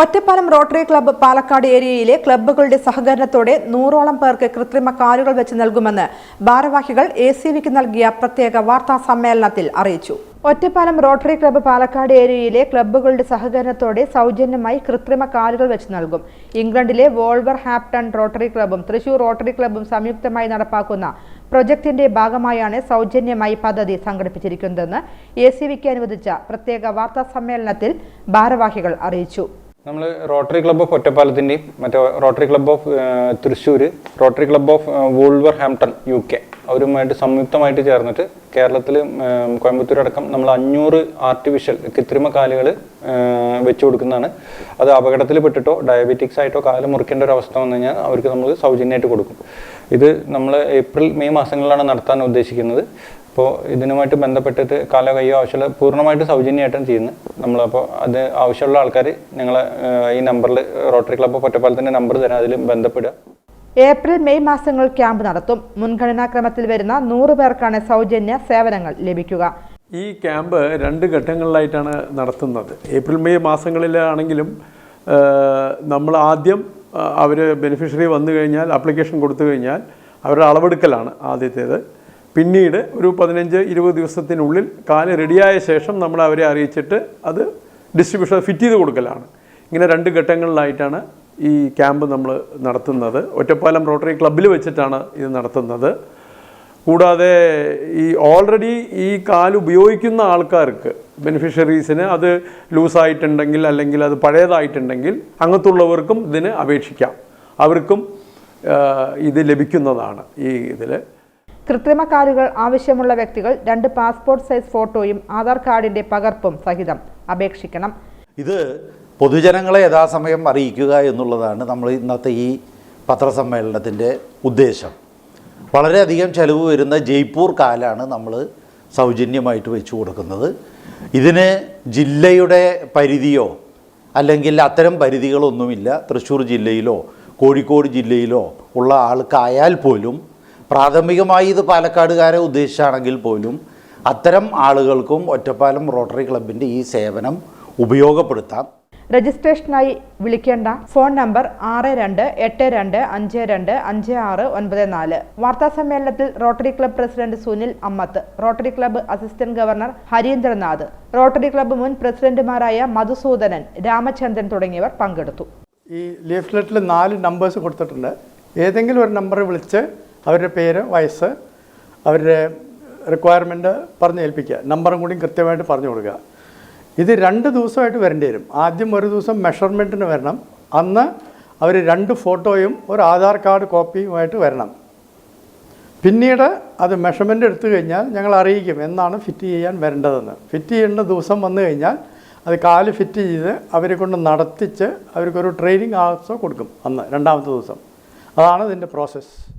Ottapalam rotary club Palakkad ഏരിയയിലെ ക്ലബ്ബുകളുടെ സഹകരണത്തോടെ നൂറോളം പേർക്ക് കൃത്രിമ കാലുകൾ വെച്ച് നൽകുമെന്ന് ഭാരവാഹികൾ എ സി വിക്ക് നൽകിയ പ്രത്യേക വാർത്താ സമ്മേളനത്തിൽ അറിയിച്ചു. ഒറ്റപ്പാലം റോട്ടറി ക്ലബ്ബ് പാലക്കാട് ഏരിയയിലെ ക്ലബ്ബുകളുടെ സഹകരണത്തോടെ സൗജന്യമായി കൃത്രിമ കാലുകൾ വെച്ച് നൽകും. ഇംഗ്ലണ്ടിലെ വോൾവർ ഹാപ്ടൺ റോട്ടറി ക്ലബ്ബും തൃശൂർ റോട്ടറി ക്ലബ്ബും സംയുക്തമായി നടപ്പാക്കുന്ന പ്രൊജക്ടിന്റെ ഭാഗമായാണ് സൗജന്യമായി പദ്ധതി സംഘടിപ്പിച്ചിരിക്കുന്നതെന്ന് എ സി വിക്ക് അനുവദിച്ച പ്രത്യേക വാർത്താ സമ്മേളനത്തിൽ ഭാരവാഹികൾ അറിയിച്ചു. നമ്മൾ റോട്ടറി ക്ലബ്ബ് ഓഫ് ഒറ്റപ്പാലത്തിന്റെയും മറ്റേ Rotary club of Thrissur Rotary club of Wolverhampton U K അവരുമായിട്ട് സംയുക്തമായിട്ട് ചേർന്നിട്ട് കേരളത്തിൽ കോയമ്പത്തൂർ അടക്കം നമ്മൾ അഞ്ഞൂറ് ആർട്ടിഫിഷ്യൽ കൃത്രിമ കാലുകൾ വെച്ചു കൊടുക്കുന്നതാണ്. അത് അപകടത്തിൽ പെട്ടിട്ടോ ഡയബറ്റിക്സ് ആയിട്ടോ കാൽ മുറിക്കേണ്ട ഒരു അവസ്ഥ വന്നു കഴിഞ്ഞാൽ അവർക്ക് നമ്മൾ സൗജന്യമായിട്ട് കൊടുക്കും. ഇത് നമ്മൾ ഏപ്രിൽ മെയ് മാസങ്ങളിലാണ് നടത്താൻ ഉദ്ദേശിക്കുന്നത്. അപ്പോൾ ഇതിനുമായിട്ട് ബന്ധപ്പെട്ടിട്ട് കാലോ കയ്യോ ആവശ്യമുള്ള പൂർണമായിട്ട് സൗജന്യമായിട്ടാണ് ചെയ്യുന്നത്. നമ്മളപ്പോൾ അത് ആവശ്യമുള്ള ആൾക്കാർ നിങ്ങൾ ഈ നമ്പറിൽ റോട്ടറി ക്ലബ്ബ് ഒറ്റപ്പാലത്തിന്റെ നമ്പർ തരാം അതിൽ ബന്ധപ്പെടുക. ഏപ്രിൽ മെയ് മാസങ്ങളിൽ ക്യാമ്പ് നടത്തും. മുൻഗണനാക്രമത്തിൽ വരുന്ന നൂറ് പേർക്കാണ് സൗജന്യ സേവനങ്ങൾ ലഭിക്കുക. ഈ ക്യാമ്പ് രണ്ട് ഘട്ടങ്ങളിലായിട്ടാണ് നടത്തുന്നത്. ഏപ്രിൽ മെയ് മാസങ്ങളിലാണെങ്കിലും നമ്മൾ ആദ്യം അവർ ബെനിഫിഷ്യറി വന്നു കഴിഞ്ഞാൽ ആപ്ലിക്കേഷൻ കൊടുത്തു കഴിഞ്ഞാൽ അവരുടെ അളവെടുക്കലാണ് ആദ്യത്തേത്. പിന്നീട് ഒരു പതിനഞ്ച് ഇരുപത് ദിവസത്തിനുള്ളിൽ കാൽ റെഡിയായ ശേഷം നമ്മൾ അവരെ അറിയിച്ചിട്ട് അത് ഡിസ്ട്രിബ്യൂഷൻ ഫിറ്റ് ചെയ്ത് കൊടുക്കലാണ്. ഇങ്ങനെ രണ്ട് ഘട്ടങ്ങളിലായിട്ടാണ് ഈ ക്യാമ്പ് നമ്മൾ നടത്തുന്നത്. ഒറ്റപ്പാലം റോട്ടറി ക്ലബ്ബിൽ വെച്ചിട്ടാണ് ഇത് നടത്തുന്നത്. കൂടാതെ ഈ ഓൾറെഡി ഈ കാൽ ഉപയോഗിക്കുന്ന ആൾക്കാർക്ക് ബെനിഫിഷ്യറീസിന് അത് ലൂസായിട്ടുണ്ടെങ്കിൽ അല്ലെങ്കിൽ അത് പഴയതായിട്ടുണ്ടെങ്കിൽ അങ്ങനത്തുള്ളവർക്കും ഇതിന് അപേക്ഷിക്കാം. അവർക്കും ഇത് ലഭിക്കുന്നതാണ് ഈ ഇതിൽ കൃത്രിമ കാലുകൾ ആവശ്യമുള്ള വ്യക്തികൾ രണ്ട് പാസ്പോർട്ട് സൈസ് ഫോട്ടോയും ആധാർ കാർഡിന്റെ പകർപ്പും സഹിതം അപേക്ഷിക്കണം. ഇത് പൊതുജനങ്ങളെ യഥാസമയം അറിയിക്കുക എന്നുള്ളതാണ് നമ്മൾ ഇന്നത്തെ ഈ പത്രസമ്മേളനത്തിന്റെ ഉദ്ദേശം. വളരെയധികം ചെലവ് വരുന്ന ജയ്പൂർ കാലാണ് നമ്മൾ സൗജന്യമായിട്ട് വെച്ചു കൊടുക്കുന്നത്. ഇതിന് ജില്ലയുടെ പരിധിയോ അല്ലെങ്കിൽ അത്തരം പരിധികളൊന്നുമില്ല. തൃശ്ശൂർ ജില്ലയിലോ കോഴിക്കോട് ജില്ലയിലോ ഉള്ള ആൾക്കായാൽ പോലും പ്രാഥമികമായി ഇത് പാലക്കാടുകാരെ ഉദ്ദേശിച്ചാണെങ്കിൽ പോലും അത്തരം ആളുകൾക്കും ഒറ്റപ്പാലം റോട്ടറി ക്ലബിന്റെ ഈ സേവനം ഉപയോഗപ്പെടുത്താം. രജിസ്ട്രേഷനായി വിളിക്കേണ്ട ഫോൺ നമ്പർ ആറ് രണ്ട് എട്ട് രണ്ട് അഞ്ച് രണ്ട് അഞ്ച് ആറ് ഒൻപത് നാല്. വാർത്താ സമ്മേളനത്തിൽ Rotary club president Sunil Ammath Rotary club assistant governor Harindranath Rotary club മുൻ പ്രസിഡന്റുമാരായ മധുസൂദനൻ രാമചന്ദ്രൻ തുടങ്ങിയവർ പങ്കെടുത്തു. ഈ ലീഫ്ലെറ്റിൽ നാല് നമ്പേഴ്സ് കൊടുത്തിട്ടുണ്ട്. ഏതെങ്കിലും ഒരു നമ്പർ വിളിച്ച് അവരുടെ പേര് വയസ്സ് അവരുടെ റിക്വയർമെന്റ് പറഞ്ഞ് ഏൽപ്പിക്കുക. നമ്പറും കൂടി കൃത്യമായിട്ട് പറഞ്ഞു കൊടുക്കുക. ഇത് രണ്ട് ദിവസമായിട്ട് വരേണ്ടി വരും. ആദ്യം ഒരു ദിവസം മെഷർമെന്റിന് വരണം. അന്ന് അവർ രണ്ട് ഫോട്ടോയും ഒരു ആധാർ കാർഡ് കോപ്പിയുമായിട്ട് വരണം. പിന്നീട് അത് മെഷർമെന്റ് എടുത്തു കഴിഞ്ഞാൽ ഞങ്ങൾ അറിയിക്കും എന്നാണ് ഫിറ്റ് ചെയ്യാൻ വരേണ്ടതെന്ന്. ഫിറ്റ് ചെയ്യേണ്ട ദിവസം വന്നു കഴിഞ്ഞാൽ അത് കാൽ ഫിറ്റ് ചെയ്ത് അവരെ കൊണ്ട് നടത്തിച്ച് അവർക്കൊരു ട്രെയിനിങ് ആൾസോ കൊടുക്കും അന്ന് രണ്ടാമത്തെ ദിവസം. അതാണ് ഇതിന്റെ പ്രോസസ്സ്